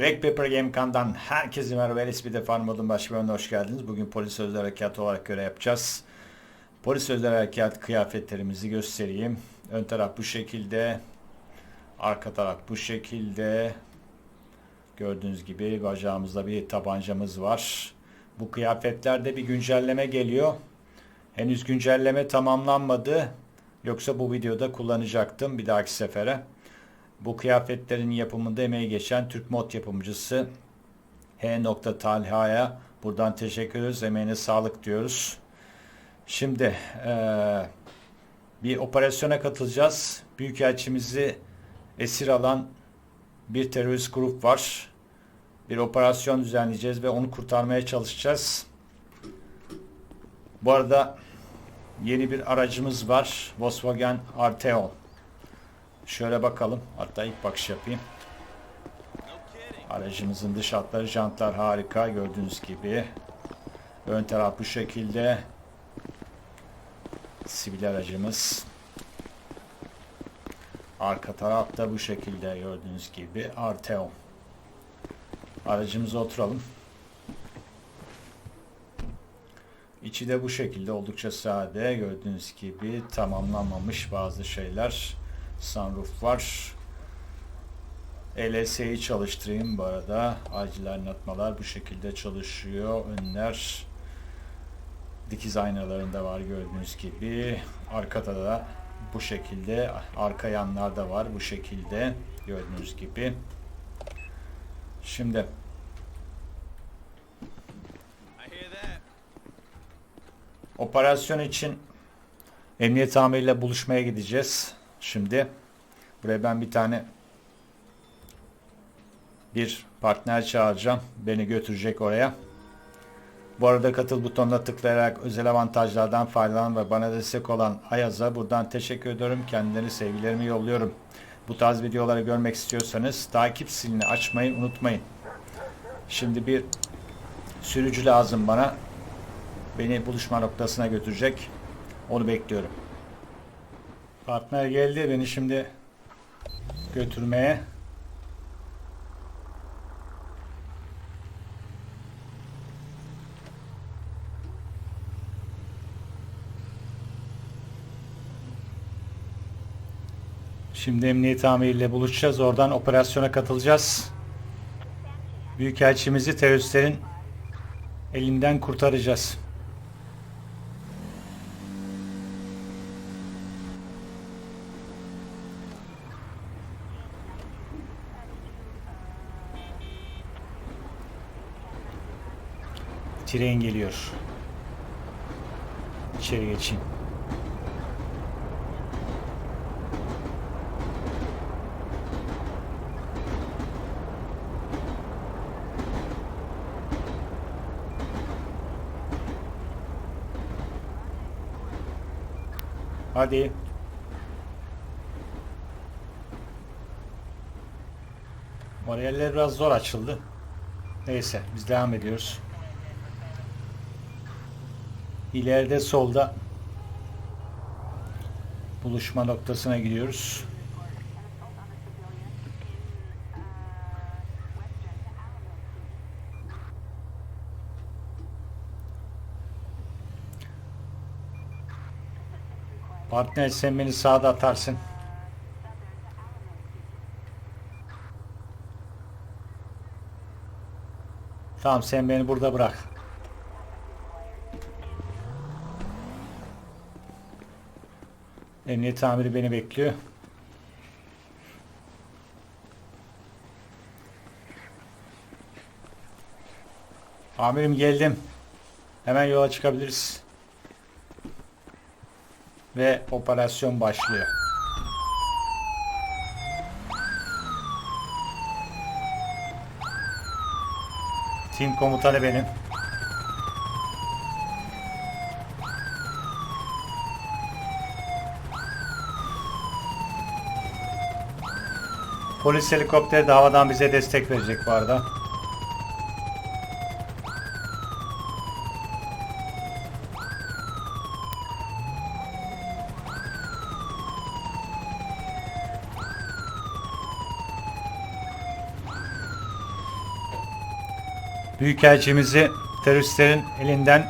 Black Pepper Game Kan'dan herkese merhaba. LSP'de Farm Modun baş bölümüne hoş geldiniz. Bugün polis özel harekat olarak göre yapacağız. Polis özel harekat kıyafetlerimizi göstereyim. Ön taraf bu şekilde. Arka taraf bu şekilde. Gördüğünüz gibi bacağımızda bir tabancamız var. Bu kıyafetlerde bir güncelleme geliyor. Henüz güncelleme tamamlanmadı. Yoksa bu videoda kullanacaktım bir dahaki sefere. Bu kıyafetlerin yapımında emeği geçen Türk mod yapımcısı H. Talha'ya buradan teşekkür ediyoruz. Emeğine sağlık diyoruz. Şimdi eee, bir operasyona katılacağız. Büyükelçimizi esir alan bir terörist grup var. Bir operasyon düzenleyeceğiz ve onu kurtarmaya çalışacağız. Bu arada yeni bir aracımız var. Volkswagen Arteon. Şöyle bakalım. Hatta ilk bakış yapayım. Aracımızın dış hatları, jantlar harika gördüğünüz gibi. Ön taraf bu şekilde. Sivil aracımız. Arka taraf da bu şekilde gördüğünüz gibi. Arteon. Aracımıza oturalım. İçi de bu şekilde oldukça sade. Gördüğünüz gibi tamamlanmamış bazı şeyler. Sunroof var. LS'yi çalıştırayım bu arada. Acil aydınlatmalar bu şekilde çalışıyor. Önler dikiz aynalarında var gördüğünüz gibi. Arkada da bu şekilde. Arka yanlar da var bu şekilde. Gördüğünüz gibi. Şimdi. Operasyon için emniyet amiriyle buluşmaya gideceğiz. Şimdi buraya ben bir tane bir partner çağıracağım. Beni götürecek oraya. Bu arada katıl butonuna tıklayarak özel avantajlardan faydalanan ve bana destek olan Ayaz'a buradan teşekkür ediyorum. Kendilerine sevgilerimi yolluyorum. Bu tarz videoları görmek istiyorsanız takip zilini açmayı unutmayın. Şimdi bir sürücü lazım bana beni buluşma noktasına götürecek. Onu bekliyorum. Partner geldi beni şimdi götürmeye. Şimdi emniyet amiriyle buluşacağız. Oradan operasyona katılacağız. Büyükelçimizi teröristlerin elinden kurtaracağız. Tren geliyor. İçeri geçeyim. Hadi. Bariyerler biraz zor açıldı. Neyse biz devam ediyoruz. İleride solda buluşma noktasına gidiyoruz. Partner sen beni sağda atarsın. Tamam sen beni burada bırak. Emniyet amiri beni bekliyor. Amirim geldim. Hemen yola çıkabiliriz. Ve operasyon başlıyor. Tim komutanı benim. Polis helikopteri de havadan bize destek verecek bu arada. Büyükelçimizi teröristlerin elinden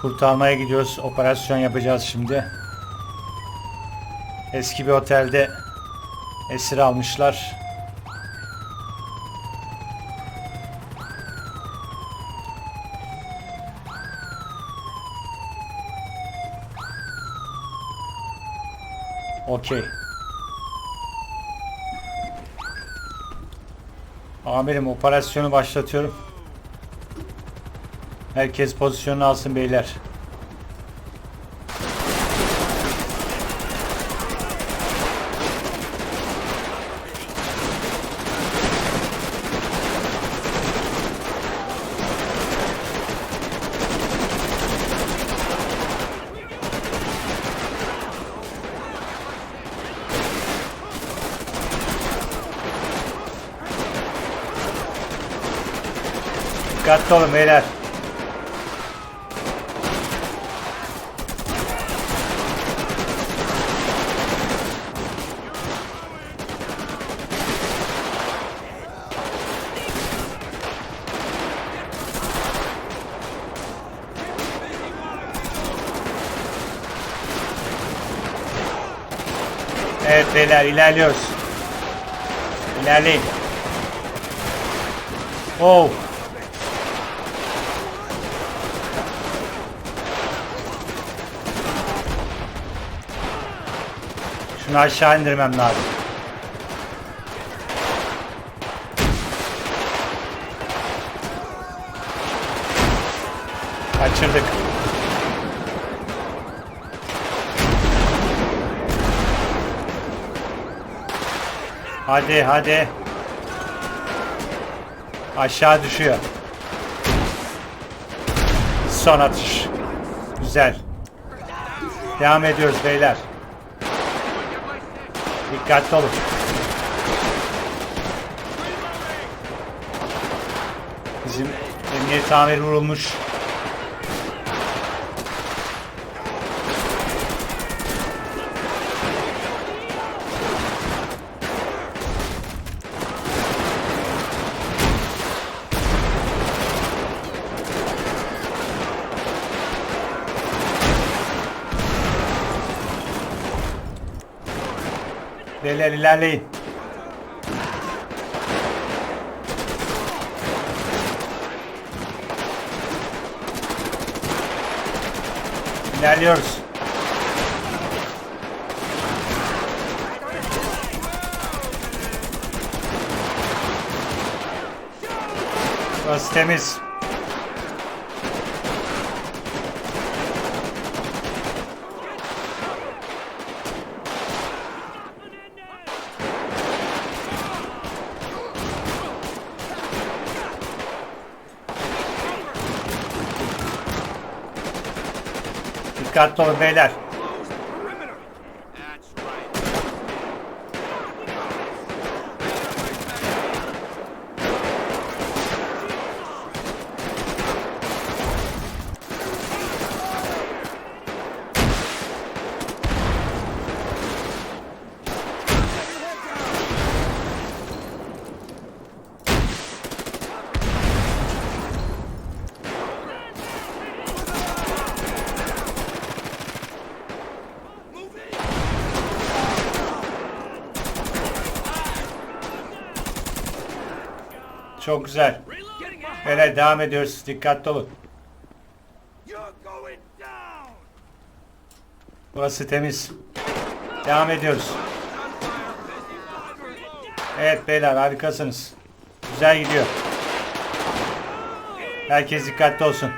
kurtarmaya gidiyoruz. Operasyon yapacağız şimdi. Eski bir otelde esir almışlar. Okey. Amirim operasyonu başlatıyorum. Herkes pozisyonunu alsın beyler. Dikkatli olun beyler. Evet beyler ilerliyoruz. İlerleyin. Oh. Şunu aşağı indirmem lazım. Kaçırdık. Hadi hadi. Aşağı düşüyor. Son atış. Güzel. Devam ediyoruz beyler. Dikkatli olun. Bizim emniyet tamir vurulmuş. Beyler ilerleyin. İlerliyoruz. Burası temiz. Dikkatli olun beyler. Çok güzel. Beyler devam ediyoruz. Dikkatli olun. Burası temiz. Devam ediyoruz. Evet beyler harikasınız. Güzel gidiyor. Herkes dikkatli olsun.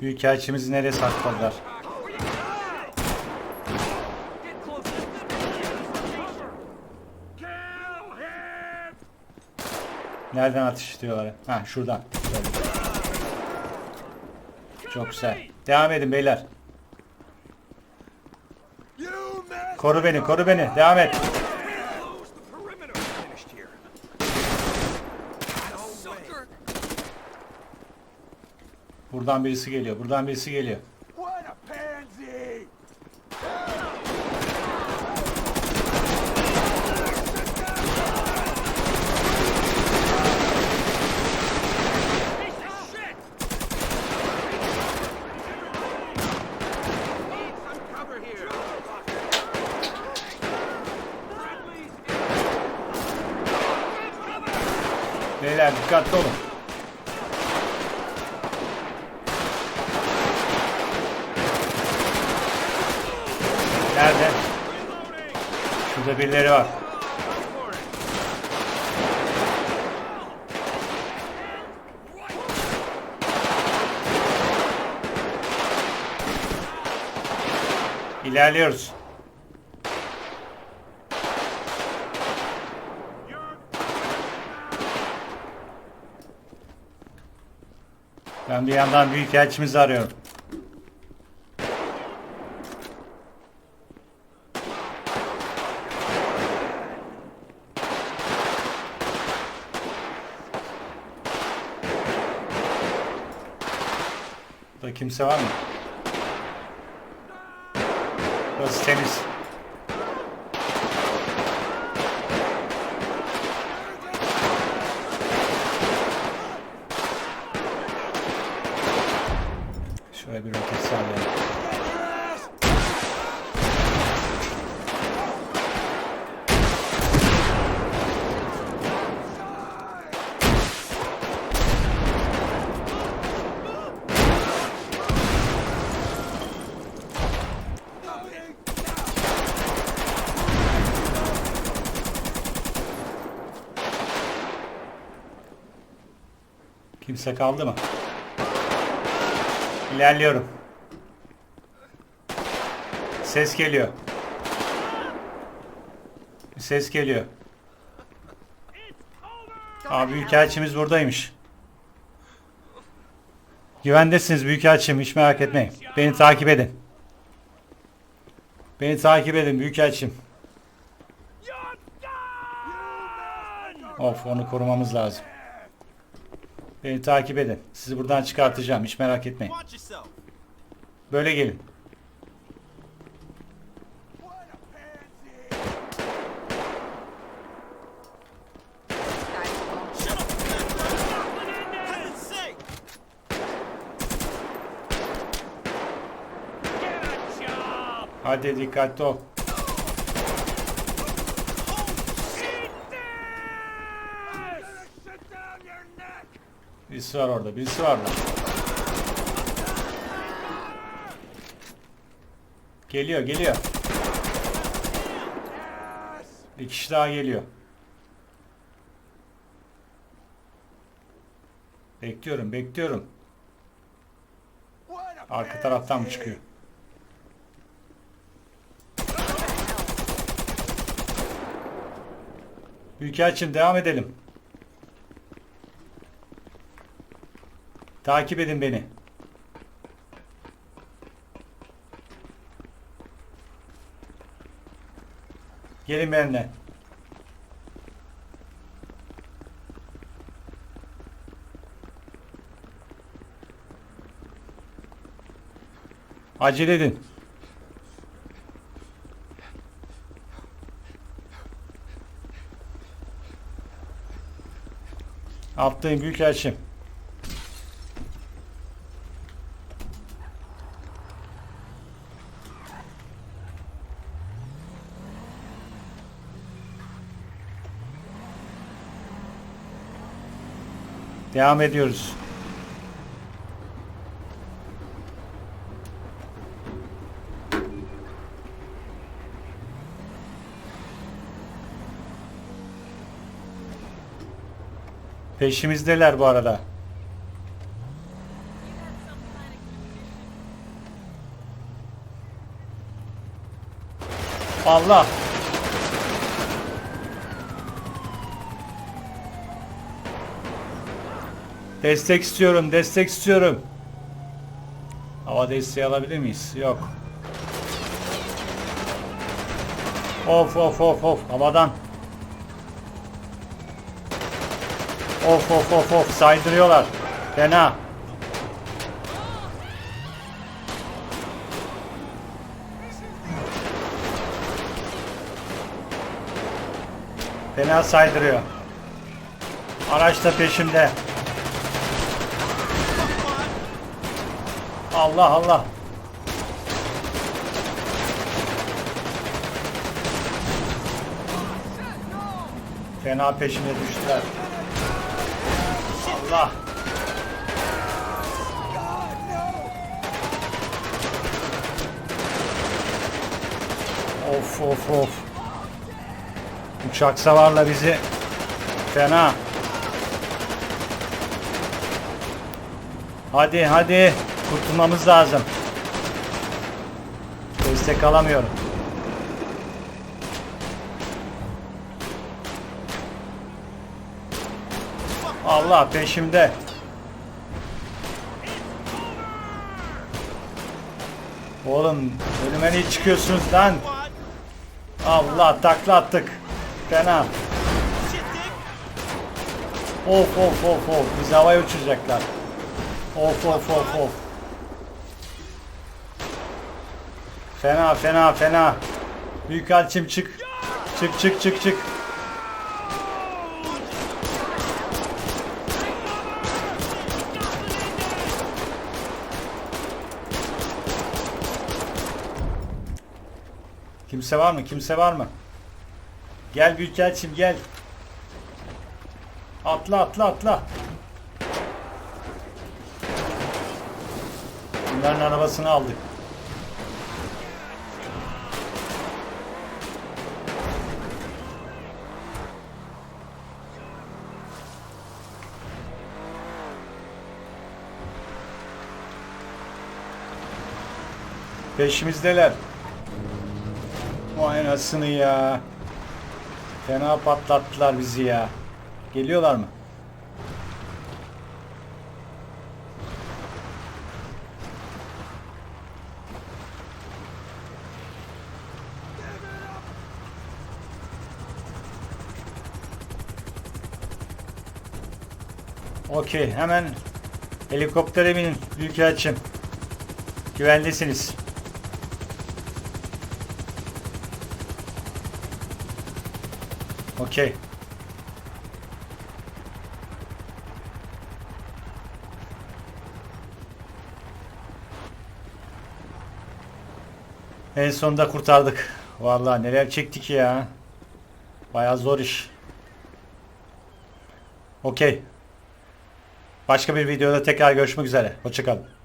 Büyükelçimizi nereye sakladılar? Nereden atış diyorlar? Ha şuradan. Çok güzel. Devam edin beyler. Koru beni, koru beni. Devam et. Buradan birisi geliyor. Buradan birisi geliyor. Beyler dikkatli olun. Nerede? Şurada birileri var. İlerliyoruz. Ben bir yandan büyükelçimizi arıyorum. Burada kimse var mı? Burası temiz. Şöyle bir roket sallayalım. Kimse kaldı mı? İlerliyorum. Ses geliyor. Ses geliyor. Abi Büyükelçimiz buradaymış. Güvendesiniz Büyükelçim hiç merak etmeyin. Beni takip edin. Beni takip edin Büyükelçim. Of onu korumamız lazım. Beni takip edin. Sizi buradan çıkartacağım hiç merak etmeyin. Böyle gelin. Hadi dikkatli ol. Birisi var orada. Birisi var orada. Geliyor geliyor. Bir kişi daha geliyor. Bekliyorum bekliyorum. Arka taraftan mı çıkıyor? Büyükelçim devam edelim. Takip edin beni. Gelin benimle. Acele edin. Alttayım Büyükelçim. Devam ediyoruz. Peşimizdeler bu arada. Allah. Destek istiyorum, destek istiyorum. Hava desteği alabilir miyiz? Yok. Of of of of havadan. Of of of of saydırıyorlar. Fena. Fena saydırıyor. Araç da peşimde. Allah Allah. Fena peşime düştüler. Allah. Of of of. Uçak savarla bizi fena. Hadi hadi kurtulmamız lazım. Destek alamıyorum. Allah peşimde. Oğlum önüme niye çıkıyorsunuz lan? Allah takla attık. Fena. Of of of of. Bizi havaya uçuracaklar. Of of of of. Fena fena fena. Büyükelçim çık. Çık çık çık çık. Kimse var mı? Kimse var mı? Gel Büyükelçim gel. Atla atla atla. Bunların arabasını aldık. Peşimizdeler. Vay anasını ya. Fena patlattılar bizi ya. Geliyorlar mı? Okey hemen helikoptere binin Büyükelçim. Güvendesiniz. Okey. En sonunda kurtardık. Vallahi neler çektik ya. Bayağı zor iş. Okey. Başka bir videoda tekrar görüşmek üzere. Hoşçakalın.